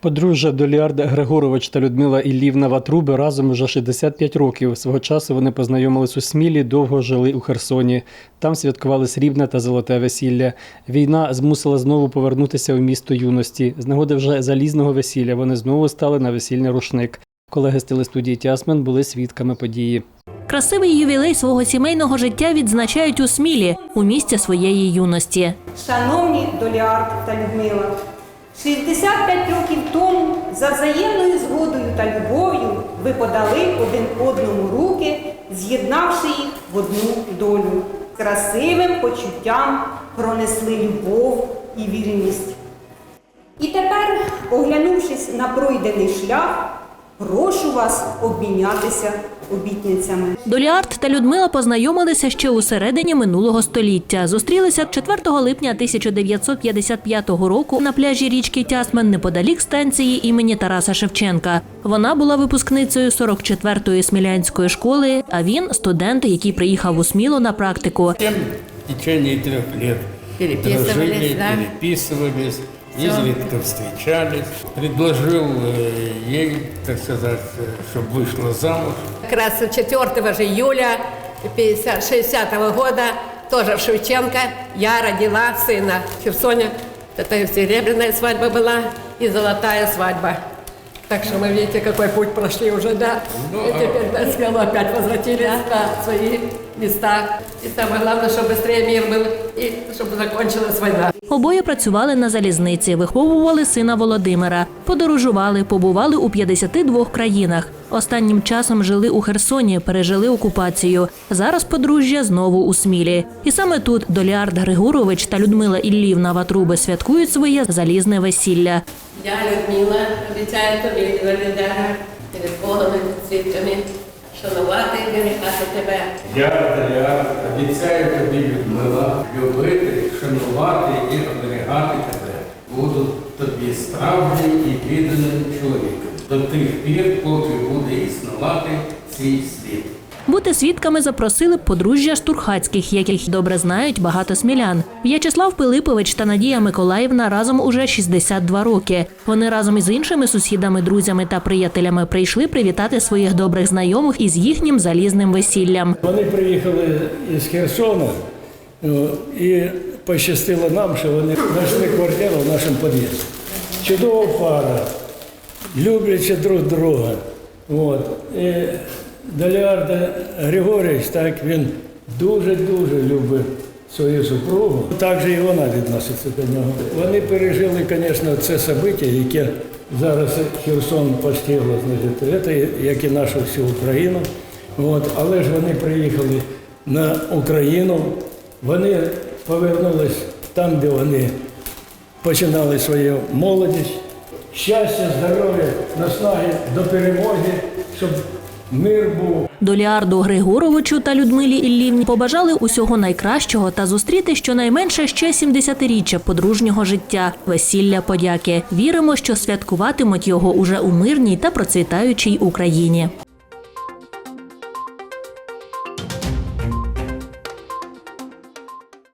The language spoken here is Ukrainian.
Подружжя Доліард Григорович та Людмила Іллівна Ватруби разом уже 65 років. Свого часу вони познайомились у Смілі, довго жили у Херсоні. Там святкували срібне та золоте весілля. Війна змусила знову повернутися у місто юності. З нагоди вже залізного весілля вони знову стали на весільний рушник. Колеги з телестудії Тясмен були свідками події. Красивий ювілей свого сімейного життя відзначають у Смілі, у місті своєї юності. Шановні Доліард та Людмила, 65 років тому за взаємною згодою та любов'ю ви подали один одному руки, з'єднавши їх в одну долю. Красивим почуттям пронесли любов і вірність. І тепер, оглянувшись на пройдений шлях, прошу вас обмінятися обітницями. Доліард та Людмила познайомилися ще у середині минулого століття. Зустрілися 4 липня 1955 року на пляжі річки Тясмен неподалік станції імені Тараса Шевченка. Вона була випускницею 44-ї смілянської школи, а він студент, який приїхав у Смілу на практику. Тем в течение трех лет Переписывались, дружили, да? переписывались, изредка встречались. Предложил э, ей, так сказать, чтобы вышла замуж. Как раз 4 же июля 50, 60 года тоже в Шевченко я родила сына в Херсоне. Это серебряная свадьба была и золотая свадьба. Так что мы, видите, какой путь прошли уже, да? и теперь да, смело опять возвратились на свои места. И самое главное, чтобы быстрее мир был и чтобы закончилась война. Обоє працювали на залізниці, виховували сина Володимира, подорожували, побували у 52 країнах. Останнім часом жили у Херсоні, пережили окупацію. Зараз подружжя знову у Смілі. І саме тут Доліард Григорович та Людмила Іллівна Ватруби святкують своє залізне весілля. Я, Людмила, обіцяю тобі, Валідара, перед Богом і свідками, шанувати і берегати тебе. Я, Дар'я, обіцяю тобі, Людмила, любити, шанувати і оберігати тебе. Буду тобі справжнім і відданим чоловіком до тих пір, поки буде існувати цей світ. Бути свідками запросили подружжя Штурхацьких, яких добре знають багато смілян. В'ячеслав Пилипович та Надія Миколаївна разом уже 62 роки. Вони разом із іншими сусідами, друзями та приятелями прийшли привітати своїх добрих знайомих із їхнім залізним весіллям. Вони приїхали із Херсона і пощастило нам, що вони знайшли квартиру в нашому під'їзді. Чудова пара, люблячи друг друга. От. І Далярда Григорійович, так, він дуже-дуже любить свою супругу. Так же і вона відноситься до нього. Вони пережили, звісно, це собиття, яке зараз Херсон постигло, значить, як і нашу всю Україну. От. Але ж вони приїхали на Україну, вони повернулись там, де вони починали свою молодість. Щастя, здоров'я, наснаги до перемоги, щоб мир був. Доліарду Григоровичу та Людмилі Іллівні побажали усього найкращого та зустріти щонайменше ще 70-річчя подружнього життя, весілля подяки. Віримо, що святкуватимуть його уже у мирній та процвітаючій Україні.